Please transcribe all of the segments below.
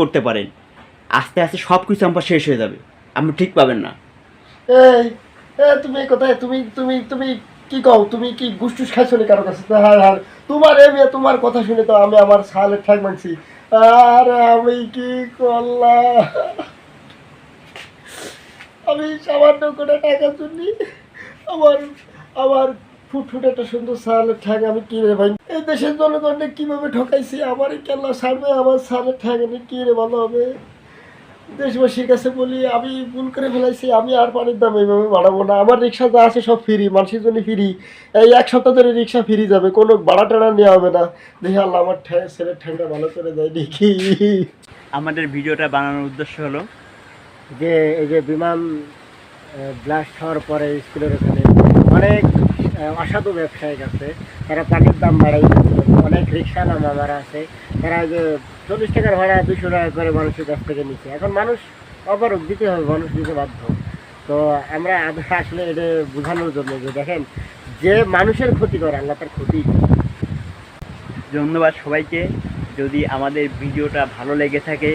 করতে পারেন। আস্তে আস্তে সব কিছু আমার শেষ হয়ে যাবে। আপনি ঠিক পাবেন না। তুমি কোথায় তুমি তুমি তুমি কি কও? তুমি কি গুসটুস খাইছো নি কারও কাছে? হ্যাঁ হ্যাঁ। তোমার এ তোমার কথা শুনে তো আমি আমার সালের ঠ্যাক মানছি। আর আমি কি করলাম? আমি সামান্য করে টাকা চুনি আমার আমার ফুটফুটে একটা সুন্দর সালের ঠ্যাং আমি কিনে ভাই এই দেশের জনগণকে কীভাবে ঠকাইছি? আমার কেল্লা ছাড়বে? আমার সালের ঠ্যাং আমি কিনে ভালো হবে? দেশবাসীর কাছে বলি আমি ভুল করে ফেলাইছি আমি আর পানির দাম এইভাবে বাড়াবো না। আমার রিক্সা যা আছে সব ফ্রি মানুষের জন্য ফ্রি এই এক সপ্তাহ ধরে রিক্সা ফ্রি যাবে কোনো ভাড়া টাড়া নেওয়া হবে না। দেখি আল্লাহ আমার ছেলের ঠ্যাংটা ভালো করে দেয় দেখি। আমাদের ভিডিওটা বানানোর উদ্দেশ্য হলো যে এই যে বিমান ব্লাস্ট হওয়ার পরে স্কুলের ওখানে অনেক অসাধু ব্যবসায়িক আছে। তারা পানির দাম বাড়াই অনেক রিক্সা নাম আমার আছে। তারা যে চল্লিশ টাকার ভাড়া দুশো টাকা করে মানুষের কাছ থেকে নিচ্ছে। এখন মানুষ অবরোধ দিতে হবে, মানুষ দিতে বাধ্য। তো আমরা আসলে এটা বোঝানোর জন্য যে দেখেন, যে মানুষের ক্ষতি করে, আল্লাহ তার ক্ষতি ধন্যবাদ সবাইকে। যদি আমাদের ভিডিওটা ভালো লেগে থাকে,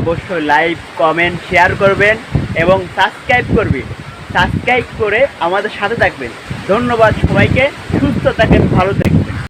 অবশ্যই লাইক, কমেন্ট, শেয়ার করবেন এবং সাবস্ক্রাইব করবেন। সাবস্ক্রাইব করে আমাদের সাথে থাকবেন। ধন্যবাদ সবাইকে। সুস্থ থাকেন ভালো থাকবেন।